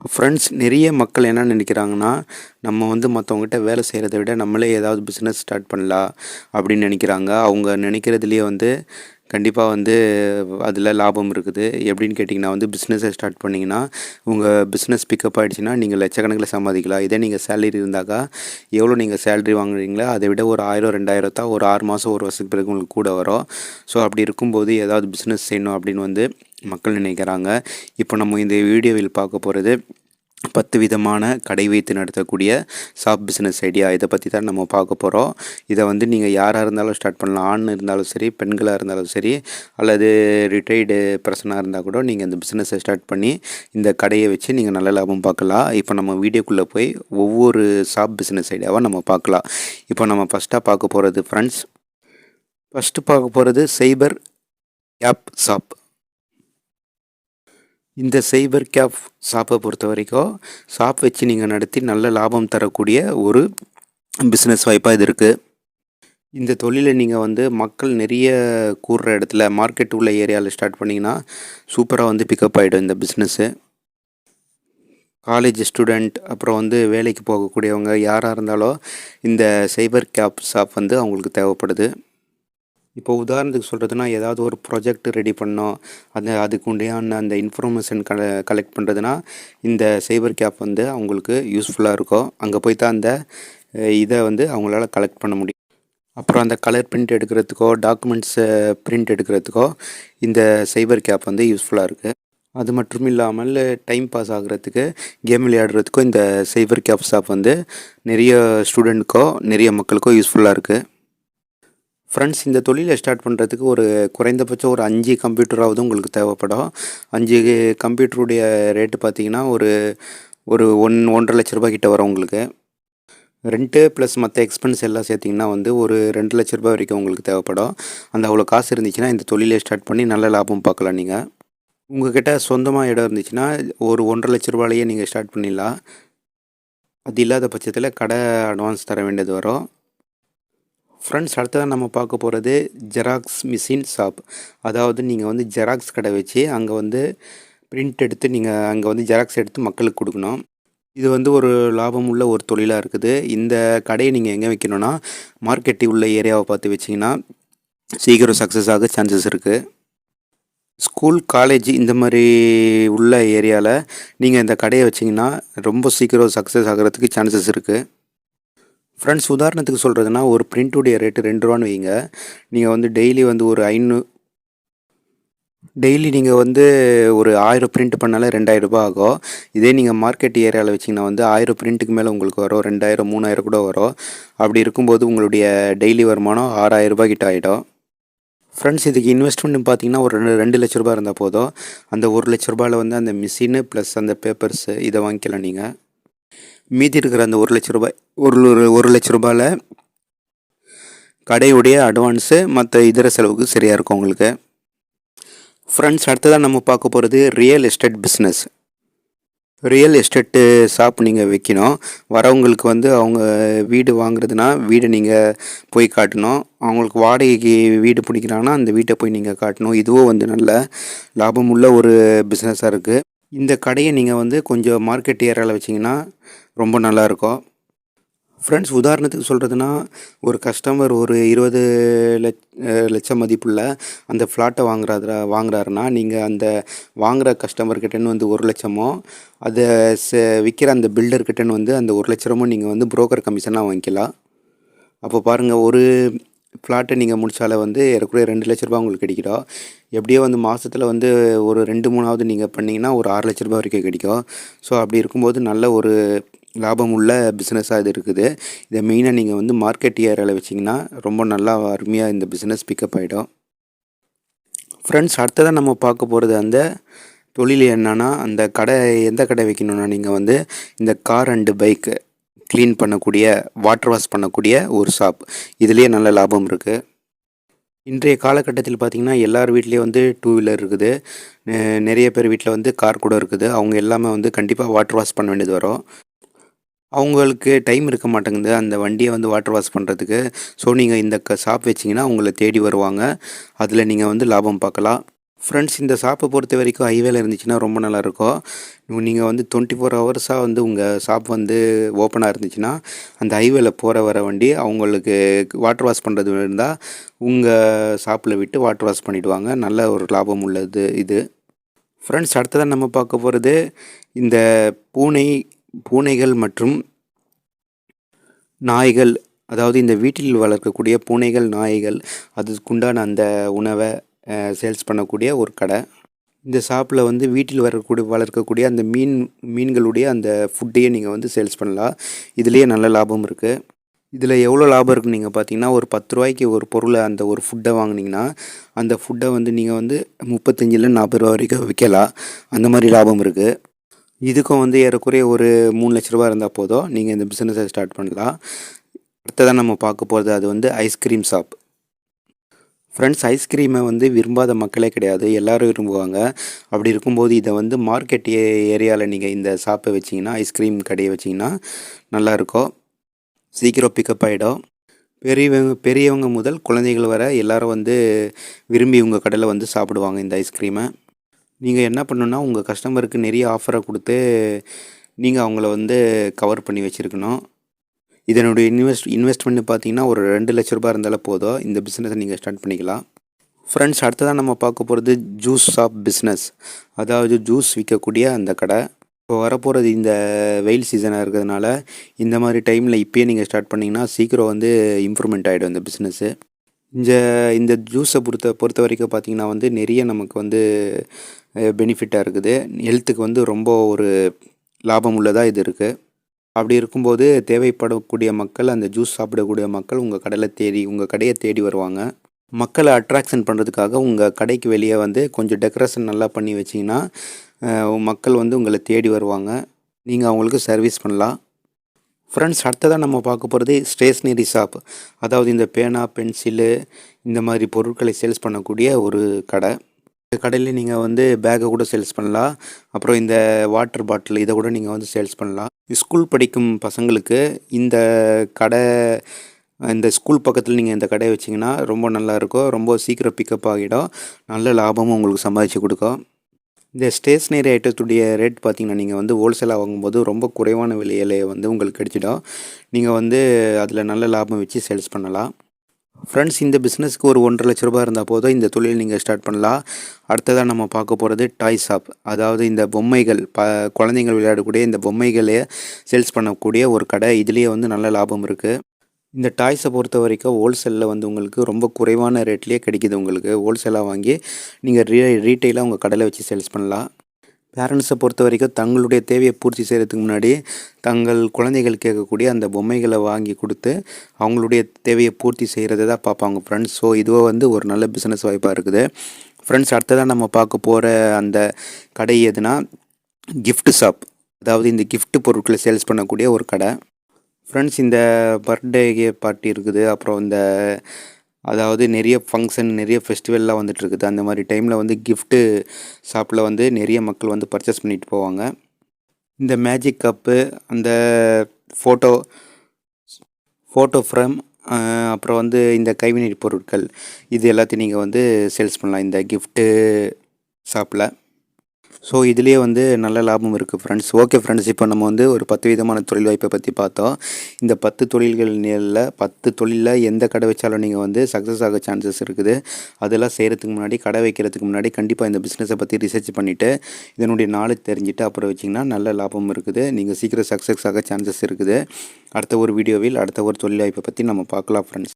Friends நிறைய மக்கள் என்ன நினைக்கிறாங்கன்னா நம்ம வந்து மற்றவங்ககிட்ட வேலை செய்கிறத விட நம்மளே ஏதாவது பிஸ்னஸ் ஸ்டார்ட் பண்ணலாம் அப்படின்னு நினைக்கிறாங்க. அவங்க நினைக்கிறதுலேயே வந்து கண்டிப்பாக வந்து அதில் லாபம் இருக்குது. எப்படின்னு கேட்டிங்கன்னா வந்து பிஸ்னஸை ஸ்டார்ட் பண்ணிங்கன்னா உங்கள் பிஸ்னஸ் பிக்கப் ஆகிடுச்சின்னா நீங்கள் லட்சக்கணக்கில் சம்பாதிக்கலாம். இதே நீங்கள் சேலரி இருந்தாக்கா எவ்வளோ நீங்கள் சேலரி வாங்குறீங்களோ அதை விட ஒரு ஆயிரம் ரெண்டாயிரம் தான் ஒரு ஆறு மாதம் ஒரு வருஷத்துக்கு பிறகு உங்களுக்கு கூட வரும். ஸோ அப்படி இருக்கும்போது ஏதாவது பிஸ்னஸ் செய்யணும் அப்படின்னு வந்து மக்கள் நினைக்கிறாங்க. இப்போ நம்ம இந்த வீடியோவில் பார்க்க போகிறது பத்து விதமான கடை வைத்து நடத்தக்கூடிய சாப் பிஸ்னஸ் ஐடியா இதை பற்றி தான் நம்ம பார்க்க போகிறோம் இதை வந்து நீங்கள் யாராக இருந்தாலும் ஸ்டார்ட் பண்ணலாம். ஆண் இருந்தாலும் சரி பெண்களாக இருந்தாலும் சரி அல்லது ரிட்டையர்டு பர்சனாக இருந்தால் கூட நீங்கள் இந்த பிஸ்னஸை ஸ்டார்ட் பண்ணி இந்த கடையை வச்சு நீங்கள் நல்ல லாபம் பார்க்கலாம். இப்போ நம்ம வீடியோக்குள்ளே போய் ஒவ்வொரு சாப் பிஸ்னஸ் ஐடியாவாக நம்ம பார்க்கலாம். இப்போ நம்ம ஃபஸ்ட்டாக பார்க்க போகிறது ஃப்ரெண்ட்ஸ் ஃபஸ்ட்டு பார்க்க போகிறது சைபர் ஆப் ஷாப் இந்த சைபர் கேப் ஷாப்பை பொறுத்த வரைக்கும் ஷாப் வச்சு நீங்கள் நடத்தி நல்ல லாபம் தரக்கூடிய ஒரு பிஸ்னஸ் வாய்ப்பாக இது இருக்குது இந்த தொழிலை நீங்கள் வந்து மக்கள் நிறைய கூடுற இடத்துல மார்க்கெட் உள்ள ஏரியாவில் ஸ்டார்ட் பண்ணிங்கன்னா சூப்பராக வந்து பிக்கப் ஆகிடும் இந்த பிஸ்னஸ்ஸு காலேஜ் ஸ்டூடெண்ட் அப்புறம் வந்து வேலைக்கு போகக்கூடியவங்க யாராக இருந்தாலும் இந்த சைபர் கேப் ஷாப் வந்து அவங்களுக்கு தேவைப்படுது. இப்போ உதாரணத்துக்கு சொல்கிறதுனா ஏதாவது ஒரு ப்ராஜெக்ட் ரெடி பண்ணோம். அந்த அதுக்கு உண்டையான அந்த இன்ஃபர்மேஷன் கல கலெக்ட் பண்ணுறதுனா இந்த சைபர் கேப் வந்து அவங்களுக்கு யூஸ்ஃபுல்லாக இருக்கும். அங்கே போய் தான் அந்த இதை வந்து அவங்களால கலெக்ட் பண்ண முடியும். அப்புறம் அந்த கலர் பிரிண்ட் எடுக்கிறதுக்கோ டாக்குமெண்ட்ஸை பிரிண்ட் எடுக்கிறதுக்கோ இந்த சைபர் கேப் வந்து யூஸ்ஃபுல்லாக இருக்குது அது மட்டும் இல்லாமல் டைம் பாஸ் ஆகிறதுக்கு கேம் விளையாடுறதுக்கோ இந்த சைபர் கேப் ஷாப் வந்து நிறைய ஸ்டூடெண்ட்க்கோ நிறைய மக்களுக்கோ யூஸ்ஃபுல்லாக இருக்குது ஃப்ரெண்ட்ஸ் இந்த தொழிலை ஸ்டார்ட் பண்ணுறதுக்கு ஒரு குறைந்தபட்சம் ஒரு அஞ்சு கம்ப்யூட்டராவது உங்களுக்கு தேவைப்படும். அஞ்சு கம்ப்யூட்டருடைய ரேட்டு பார்த்தீங்கன்னா ஒரு ஒரு ஒன் ஒன்றரை லட்ச ரூபாய் கிட்ட வரும் உங்களுக்கு. ரெண்ட்டு ப்ளஸ் மற்ற எக்ஸ்பென்ஸ் எல்லாம் சேர்த்திங்கன்னா வந்து ஒரு ரெண்டு லட்ச ரூபாய் வரைக்கும் உங்களுக்கு தேவைப்படும். அந்த அவ்வளோ காசு இருந்துச்சுன்னா இந்த தொழிலை ஸ்டார்ட் பண்ணி நல்ல லாபம் பார்க்கலாம் நீங்கள் உங்கள்கிட்ட சொந்தமாக இடம் இருந்துச்சுன்னா ஒரு ஒன்றரை லட்ச ரூபாயிலேயே நீங்கள் ஸ்டார்ட் பண்ணிடலாம். அது இல்லாத பட்சத்தில் கடை அட்வான்ஸ் தர வேண்டியது வரும். ஃப்ரெண்ட்ஸ் அடுத்ததாக நம்ம பார்க்க போகிறது ஜெராக்ஸ் மிஷின் ஷாப் அதாவது நீங்கள் வந்து ஜெராக்ஸ் கடை வச்சு அங்கே வந்து பிரிண்ட் எடுத்து நீங்கள் அங்கே வந்து ஜெராக்ஸ் எடுத்து மக்களுக்கு கொடுக்கணும். இது வந்து ஒரு லாபம் உள்ள ஒரு தொழிலாக இருக்குது. இந்த கடையை நீங்கள் எங்கே வைக்கணும்னா மார்க்கெட்டி உள்ள ஏரியாவை பார்த்து வச்சிங்கன்னா சீக்கிரம் சக்ஸஸ் ஆக சான்சஸ் இருக்குது ஸ்கூல் காலேஜ் இந்த மாதிரி உள்ள ஏரியாவில் நீங்கள் இந்த கடையை வச்சிங்கன்னா ரொம்ப சீக்கிரம் சக்ஸஸ் ஆகிறதுக்கு சான்சஸ் இருக்குது ஃப்ரெண்ட்ஸ் உதாரணத்துக்கு சொல்கிறதுனா ஒரு பிரிண்ட்டுடைய ரேட்டு ரெண்டு ரூபான்னு வைங்க. நீங்கள் வந்து டெய்லி வந்து ஒரு ஐநூ டெய்லி நீங்கள் வந்து ஒரு ஆயிரம் பிரிண்ட் பண்ணாலே ரெண்டாயிரம் ரூபாய் ஆகும். இதே நீங்கள் மார்க்கெட் ஏரியாவில் வச்சிங்கன்னா வந்து ஆயிரம் பிரிண்ட்டுக்கு மேலே உங்களுக்கு வரும். ரெண்டாயிரம் மூணாயிரம் கூட வரும். அப்படி இருக்கும்போது உங்களுடைய டெய்லி வருமானம் ஆறாயிரம் ரூபாய் கிட்ட ஆகிடும் ஃப்ரெண்ட்ஸ் இதுக்கு இன்வெஸ்ட்மெண்ட் பார்த்தீங்கன்னா ஒரு ரெண்டு ரெண்டு லட்ச ரூபாய் இருந்தால் போதும். அந்த ஒரு லட்ச ரூபாயில் வந்து அந்த மிஷினு ப்ளஸ் அந்த பேப்பர்ஸு இதை வாங்கிக்கலாம் நீங்கள் மீதி இருக்கிற அந்த ஒரு லட்ச ரூபாய் ஒரு ஒரு லட்ச ரூபாயில் கடையுடைய அட்வான்ஸு மற்ற இதர செலவுக்கு சரியாக இருக்கும் உங்களுக்கு. ஃப்ரெண்ட்ஸ் அடுத்ததாக நம்ம பார்க்க போகிறது real estate business real estate shop நீங்கள் வைக்கணும். வரவங்களுக்கு வந்து அவங்க வீடு வாங்குறதுனா வீடை நீங்கள் போய் காட்டணும். அவங்களுக்கு வாடகைக்கு வீடு பிடிக்கிறாங்கன்னா அந்த வீட்டை போய் நீங்கள் காட்டணும். இதுவும் வந்து நல்ல லாபம் உள்ள ஒரு பிஸ்னஸாக இருக்குது இந்த கடையை நீங்கள் வந்து கொஞ்சம் மார்க்கெட் ஏரியாவில் வச்சிங்கன்னா ரொம்ப நல்லாயிருக்கும். ஃப்ரெண்ட்ஸ் உதாரணத்துக்கு சொல்கிறதுனா ஒரு கஸ்டமர் ஒரு இருபது லட்ச லட்சம் மதிப்புள்ள அந்த ஃப்ளாட்டை வாங்குறாரு வாங்குறாருன்னா நீங்கள் அந்த வாங்குகிற கஸ்டமர்கிட்டேன்னு வந்து ஒரு லட்சமோ அதை ச விற்கிற அந்த பில்டர்கிட்டேன்னு வந்து அந்த ஒரு லட்சமோ நீங்கள் வந்து புரோக்கர் கமிஷனாக வாங்கிக்கலாம். அப்போ பாருங்கள் ஒரு ஃப்ளாட்டை நீங்கள் முடித்தாலே வந்து ஏறக்குறைய ரெண்டு லட்ச ரூபா உங்களுக்கு கிடைக்கிறோம் எப்படியோ வந்து மாதத்தில் வந்து ஒரு ரெண்டு மூணாவது நீங்கள் பண்ணிங்கன்னா ஒரு ஆறு லட்ச ரூபா வரைக்கும் கிடைக்கும். ஸோ அப்படி இருக்கும்போது நல்ல ஒரு லாபம் உள்ள பிஸ்னஸாக இது இருக்குது. இதை மெயினாக நீங்கள் வந்து மார்க்கெட் ஏரியாவில் வச்சிங்கன்னா ரொம்ப நல்லா அருமையாக இந்த பிஸ்னஸ் பிக்கப் ஆகிடும் ஃப்ரெண்ட்ஸ் அடுத்ததாக நம்ம பார்க்க போகிறது அந்த தொழில் என்னென்னா அந்த கடை எந்த கடை வைக்கணுன்னா நீங்கள் வந்து இந்த கார் அண்டு பைக்கு க்ளீன் பண்ணக்கூடிய வாட்டர் வாஷ் பண்ணக்கூடிய ஒரு ஷாப் இதுலேயே நல்ல லாபம் இருக்குது இன்றைய காலகட்டத்தில் பார்த்திங்கன்னா எல்லார் வீட்லேயும் வந்து டூ வீலர் இருக்குது. நிறைய பேர் வீட்டில் வந்து கார் கூட இருக்குது. அவங்க எல்லாமே வந்து கண்டிப்பாக வாட்டர் வாஷ் பண்ண வேண்டியது வரும். அவங்களுக்கு டைம் இருக்க மாட்டேங்குது. அந்த வண்டியை வந்து வாட்டர் வாஷ் பண்ணுறதுக்கு ஸோ நீங்கள் இந்த க ஷாப் வச்சிங்கன்னா உங்களை தேடி வருவாங்க. அதில் நீங்கள் வந்து லாபம் பார்க்கலாம். ஃப்ரெண்ட்ஸ் இந்த ஷாப்பை பொறுத்த வரைக்கும் ஹைவேல இருந்துச்சுன்னா ரொம்ப நல்லாயிருக்கும் நீங்கள் வந்து டுவெண்ட்டி ஃபோர் ஹவர்ஸாக வந்து உங்கள் ஷாப் வந்து ஓப்பனாக இருந்துச்சுன்னா அந்த ஹைவேல போகிற வர வண்டி அவங்களுக்கு வாட்டர் வாஷ் பண்ணுறது இருந்தால் உங்கள் ஷாப்பில் விட்டு வாட்டர் வாஷ் பண்ணிவிடுவாங்க நல்ல ஒரு லாபம் உள்ளது இது. ஃப்ரெண்ட்ஸ் அடுத்ததாக நம்ம பார்க்க போகிறது இந்த பூனை பூனைகள் மற்றும் நாய்கள் அதாவது இந்த வீட்டில் வளர்க்கக்கூடிய பூனைகள் நாய்கள் அதுக்குண்டான அந்த உணவை சேல்ஸ் பண்ணக்கூடிய ஒரு கடை. இந்த ஷாப்பில் வந்து வீட்டில் வரக்கூடிய வளர்க்கக்கூடிய அந்த மீன் மீன்களுடைய அந்த ஃபுட்டையே நீங்கள் வந்து சேல்ஸ் பண்ணலாம். இதுலேயே நல்ல லாபம் இருக்குது இதில் எவ்வளோ லாபம் இருக்குன்னு நீங்கள் பார்த்தீங்கன்னா ஒரு பத்து ரூபாய்க்கு ஒரு பொருளை அந்த ஒரு ஃபுட்டை வாங்குனீங்கன்னா அந்த ஃபுட்டை வந்து நீங்கள் வந்து முப்பத்தஞ்சில் நாற்பது ரூபா வரைக்கும் விற்கலாம். அந்த மாதிரி லாபம் இருக்குது இதுக்கும் வந்து ஏறக்குறைய ஒரு மூணு லட்ச ரூபா இருந்தால் போதும். நீங்கள் இந்த பிஸ்னஸை ஸ்டார்ட் பண்ணலாம். அடுத்ததாக நம்ம பார்க்க போகிறது அது வந்து ஐஸ்கிரீம் ஷாப் ஃப்ரெண்ட்ஸ் ஐஸ்கிரீமை வந்து விரும்பாத மக்களே கிடையாது. எல்லோரும் விரும்புவாங்க. அப்படி இருக்கும்போது இதை வந்து மார்க்கெட் ஏ ஏரியாவில் நீங்கள் இந்த ஷாப்பை வச்சிங்கன்னா ஐஸ்கிரீம் கடையை வச்சிங்கன்னா நல்லாயிருக்கும் சீக்கிரம் பிக்கப் ஆகிடும் பெரியவங்க பெரியவங்க முதல் குழந்தைகள் வர எல்லாரும் வந்து விரும்பி உங்கள் கடையில் வந்து சாப்பிடுவாங்க இந்த ஐஸ்கிரீமை நீங்கள் என்ன பண்ணணுன்னா உங்கள் கஸ்டமருக்கு நிறைய ஆஃபரை கொடுத்து நீங்கள் அவங்கள வந்து கவர் பண்ணி வச்சுருக்கணும். இதனுடைய இன்வெஸ்ட் இன்வெஸ்ட்மெண்ட் பார்த்தீங்கன்னா ஒரு ரெண்டு லட்ச ரூபாய் இருந்தாலும் போதும். இந்த பிஸ்னஸை நீங்கள் ஸ்டார்ட் பண்ணிக்கலாம். ஃப்ரெண்ட்ஸ் அடுத்ததான் நம்ம பார்க்க போகிறது ஜூஸ் ஷாப் பிஸ்னஸ் அதாவது ஜூஸ் விற்கக்கூடிய அந்த கடை. இப்போ வரப்போகிறது இந்த வெயில் சீசனாக இருக்கிறதுனால இந்த மாதிரி டைமில் இப்போயே நீங்கள் ஸ்டார்ட் பண்ணிங்கன்னா சீக்கிரம் வந்து இம்ப்ரூவ்மெண்ட் ஆகிடும் இந்த பிஸ்னஸ்ஸு இந்த இந்த ஜூஸை பொறுத்த பொறுத்த வரைக்கும் பார்த்திங்கன்னா வந்து நிறைய நமக்கு வந்து பெனிஃபிட்டாக இருக்குது. ஹெல்த்துக்கு வந்து ரொம்ப ஒரு லாபம் உள்ளதாக இது இருக்குது அப்படி இருக்கும்போது தேவைப்படக்கூடிய மக்கள் அந்த ஜூஸ் சாப்பிடக்கூடிய மக்கள் உங்கள் கடையில் தேடி உங்கள் கடையை தேடி வருவாங்க. மக்களை அட்ராக்ஷன் பண்ணுறதுக்காக உங்கள் கடைக்கு வெளியே வந்து கொஞ்சம் டெக்கரேஷன் நல்லா பண்ணி வச்சிங்கன்னா மக்கள் வந்து உங்களை தேடி வருவாங்க. நீங்கள் அவங்களுக்கு சர்வீஸ் பண்ணலாம். ஃப்ரெண்ட்ஸ் அடுத்ததாக நம்ம பார்க்க போகிறது ஸ்டேஷ்னரி ஷாப் அதாவது இந்த பேனா பென்சிலு இந்த மாதிரி பொருட்களை சேல்ஸ் பண்ணக்கூடிய ஒரு கடை. இந்த கடையில் நீங்கள் வந்து பேக்கை கூட சேல்ஸ் பண்ணலாம். அப்புறம் இந்த வாட்டர் பாட்டில் இதை கூட நீங்கள் வந்து சேல்ஸ் பண்ணலாம். ஸ்கூல் படிக்கும் பசங்களுக்கு இந்த கடை இந்த ஸ்கூல் பக்கத்தில் நீங்கள் இந்த கடையை வச்சிங்கன்னா ரொம்ப நல்லாயிருக்கும் ரொம்ப சீக்கிரம் பிக்கப் ஆகிடும். நல்ல லாபமும் உங்களுக்கு சம்பாதிச்சு கொடுக்கும். இந்த ஸ்டேஷ்னரி ஐட்டத்துடைய ரேட் பார்த்திங்கன்னா நீங்கள் வந்து ஹோல்சேலாக வாங்கும்போது ரொம்ப குறைவான விலையில வந்து உங்களுக்கு கிடைச்சிடும். நீங்கள் வந்து அதில் நல்ல லாபம் வச்சு சேல்ஸ் பண்ணலாம். ஃப்ரெண்ட்ஸ் இந்த பிஸ்னஸ்க்கு ஒரு ஒன்றரை லட்ச ரூபாய் இருந்தால் போதும். இந்த தொழில் நீங்கள் ஸ்டார்ட் பண்ணலாம். அடுத்ததாக நம்ம பார்க்க போகிறது டாய் ஷாப் அதாவது இந்த பொம்மைகள் ப குழந்தைங்கள் விளையாடக்கூடிய இந்த பொம்மைகளே சேல்ஸ் பண்ணக்கூடிய ஒரு கடை. இதுலேயே வந்து நல்ல லாபம் இருக்குது இந்த டாய்ஸை பொறுத்த வரைக்கும் ஹோல்சேலில் வந்து உங்களுக்கு ரொம்ப குறைவான ரேட்லேயே கிடைக்கிது உங்களுக்கு. ஹோல்சேலாக வாங்கி நீங்கள் ரீ ரீட்டெயிலாக உங்கள் கடையில் வச்சு சேல்ஸ் பண்ணலாம். பேரண்ட்ஸை பொறுத்த வரைக்கும் தங்களுடைய தேவையை பூர்த்தி செய்கிறதுக்கு முன்னாடி தங்கள் குழந்தைகள் கேட்கக்கூடிய அந்த பொம்மைகளை வாங்கி கொடுத்து அவங்களுடைய தேவையை பூர்த்தி செய்கிறத தான் பார்ப்பாங்க ஃப்ரெண்ட்ஸ் ஸோ இதுவோ வந்து ஒரு நல்ல பிஸ்னஸ் வாய்ப்பாக இருக்குது. ஃப்ரெண்ட்ஸ் அடுத்ததாக நம்ம பார்க்க போகிற அந்த கடை எதுனா கிஃப்ட் ஷாப் அதாவது இந்த கிஃப்ட் பொருட்களை சேல்ஸ் பண்ணக்கூடிய ஒரு கடை. ஃப்ரெண்ட்ஸ் இந்த பர்த்டே பார்ட்டி இருக்குது. அப்புறம் இந்த அதாவது நிறைய ஃபங்க்ஷன் நிறைய ஃபெஸ்டிவல்லாம் வந்துட்டுருக்குது அந்த மாதிரி டைமில் வந்து கிஃப்ட்டு ஷாப்பில் வந்து நிறைய மக்கள் வந்து பர்ச்சேஸ் பண்ணிட்டு போவாங்க. இந்த மேஜிக் கப்பு அந்த ஃபோட்டோ ஃபோட்டோ ஃப்ரேம் அப்புறம் வந்து இந்த கைவினைப் பொருட்கள் இது எல்லாத்தையும் நீங்கள் வந்து சேல்ஸ் பண்ணலாம். இந்த கிஃப்ட்டு ஷாப்பில் ஸோ இதுலேயே வந்து நல்ல லாபம் இருக்குது ஃப்ரெண்ட்ஸ் ஓகே ஃப்ரெண்ட்ஸ் இப்போ நம்ம வந்து ஒரு பத்து விதமான தொழில் வாய்ப்பை பற்றி பார்த்தோம். இந்த பத்து தொழில்கள் நேரில் பத்து தொழிலில் எந்த கடை வச்சாலும் நீங்கள் வந்து சக்ஸஸ் ஆக சான்சஸ் இருக்குது. அதெல்லாம் செய்கிறதுக்கு முன்னாடி கடை வைக்கிறதுக்கு முன்னாடி கண்டிப்பாக இந்த பிஸ்னஸை பற்றி ரிசர்ச் பண்ணிவிட்டு இதனுடைய நாலேஜ் தெரிஞ்சுட்டு அப்புறம் வச்சிங்கன்னா நல்ல லாபம் இருக்குது. நீங்கள் சீக்கிரம் சக்ஸஸ் ஆக சான்சஸ் இருக்குது. அடுத்த ஒரு வீடியோவில் அடுத்த ஒரு தொழில் வாய்ப்பை பற்றி நம்ம பார்க்கலாம் ஃப்ரெண்ட்ஸ்